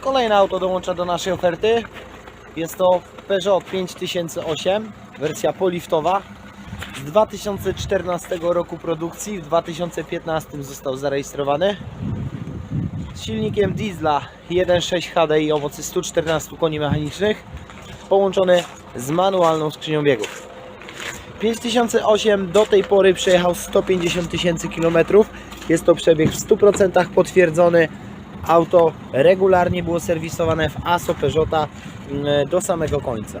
Kolejne auto dołącza do naszej oferty. Jest to Peugeot 5008, wersja poliftowa. Z 2014 roku produkcji, w 2015 został zarejestrowany. Z silnikiem diesla 1.6 HDI o mocy 114 koni mechanicznych, połączony z manualną skrzynią biegów. 5008 do tej pory przejechał 150 tysięcy kilometrów. Jest to przebieg w 100% potwierdzony. Auto regularnie było serwisowane w ASO Peugeota mm, do samego końca.